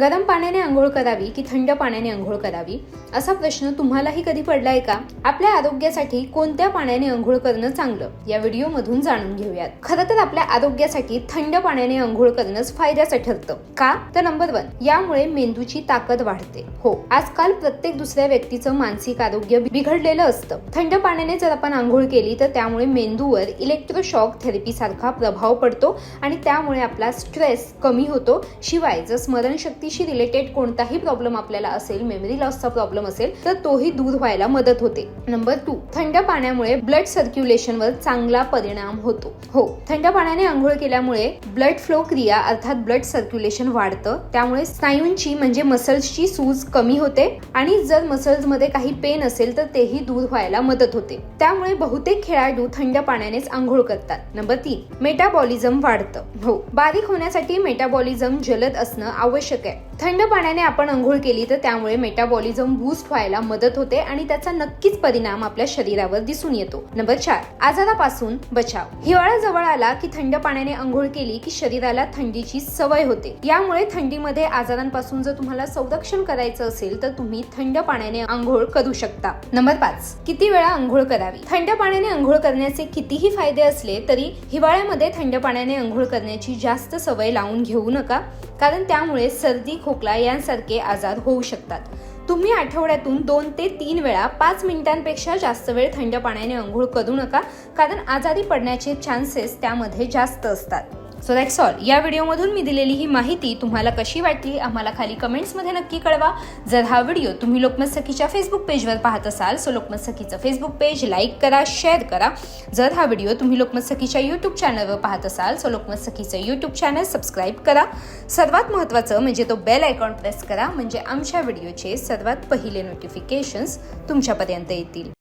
गरम पाण्याने आंघोळ करावी की थंड पाण्याने आंघोळ करावी? असा प्रश्न तुम्हालाही कधी पडलाय का? आपल्या आरोग्यासाठी कोणत्या पाण्याने आंघोळ करणं चांगलं? या व्हिडिओमधून जाणून घेऊयात. खरं तर आपल्या आरोग्यासाठी थंड पाण्याने आंघोळ करणंच फायद्याचं ठरतं. का? तर नंबर वन यामुळे मेंदूची ताकद वाढते. हो आजकाल प्रत्येक दुसऱ्या व्यक्तीचं मानसिक आरोग्य बिघडलेलं असतं. थंड पाण्याने जर आपण आंघोळ केली तर त्यामुळे मेंदूवर इलेक्ट्रोशॉक थेरपी सारखा प्रभाव पडतो आणि त्यामुळे आपला स्ट्रेस कमी होतो. शिवाय जर स्मरणशक्ती व्यक्तीशी रिलेटेड कोणताही प्रॉब्लेम आपल्याला असेल मेमरी लॉसचा प्रॉब्लेम असेल तर तोही दूर व्हायला मदत होते. नंबर टू थंड पाण्यामुळे ब्लड सर्क्युलेशनवर चांगला परिणाम होतो. हो थंड पाण्याने आंघोळ केल्यामुळे ब्लड फ्लो क्रिया अर्थात ब्लड सर्क्युलेशन वाढतं. त्यामुळे स्नायूंची म्हणजे मसल्सची सूज कमी होते आणि जर मसल्समध्ये काही पेन असेल तर तेही दूर व्हायला मदत होते. त्यामुळे बहुतेक खेळाडू थंड पाण्यानेच आंघोळ करतात. नंबर तीन मेटाबॉलिझम वाढतं. हो बारीक होण्यासाठी मेटाबॉलिझम जलद असणं आवश्यक आहे. थंड पाण्याने आपण आंघोळ केली तर त्यामुळे मेटाबॉलिझम बूस्ट व्हायला मदत होते आणि त्याचा नक्कीच परिणाम आपल्या शरीरावर दिसून येतो. नंबर चार आजारापासून बचाव. हिवाळा जवळ आला की थंड पाण्याने आंघोळ केली की शरीराला थंडीची सवय होते. यामुळे थंडीमध्ये आजारांपासून जर तुम्हाला संरक्षण करायचं असेल तर तुम्ही थंड पाण्याने आंघोळ करू शकता. नंबर पाच किती वेळा आंघोळ करावी? थंड पाण्याने आंघोळ करण्याचे कितीही फायदे असले तरी हिवाळ्यामध्ये थंड पाण्याने आंघोळ करण्याची जास्त सवय लावून घेऊ नका कारण त्यामुळे सर्दी खोकला यांसारखे आजार होऊ शकतात. तुम्ही आठवड्यातून दोन ते तीन वेळा पाच मिनिटांपेक्षा जास्त वेळ थंड पाण्याने आंघोळ करू नका कारण आजारी पडण्याचे चान्सेस त्यामध्ये जास्त असतात. सो दॅट्स ऑल या व्हिडिओमधून मी दिलेली ही माहिती तुम्हाला कशी वाटली आम्हाला खाली कमेंट्समध्ये नक्की कळवा. जर हा व्हिडिओ तुम्ही लोकमत सखीच्या फेसबुक पेजवर पाहत असाल सो लोकमत सखीचं फेसबुक पेज लाईक करा शेअर करा. जर हा व्हिडिओ तुम्ही लोकमत सखीच्या यूट्यूब चॅनलवर पाहत असाल सो लोकमत सखीचं यूट्यूब चॅनल सबस्क्राईब करा. सर्वात महत्त्वाचं म्हणजे तो बेल आयकॉन प्रेस करा म्हणजे आमच्या व्हिडिओचे सर्वात पहिले नोटिफिकेशन्स तुमच्यापर्यंत येतील.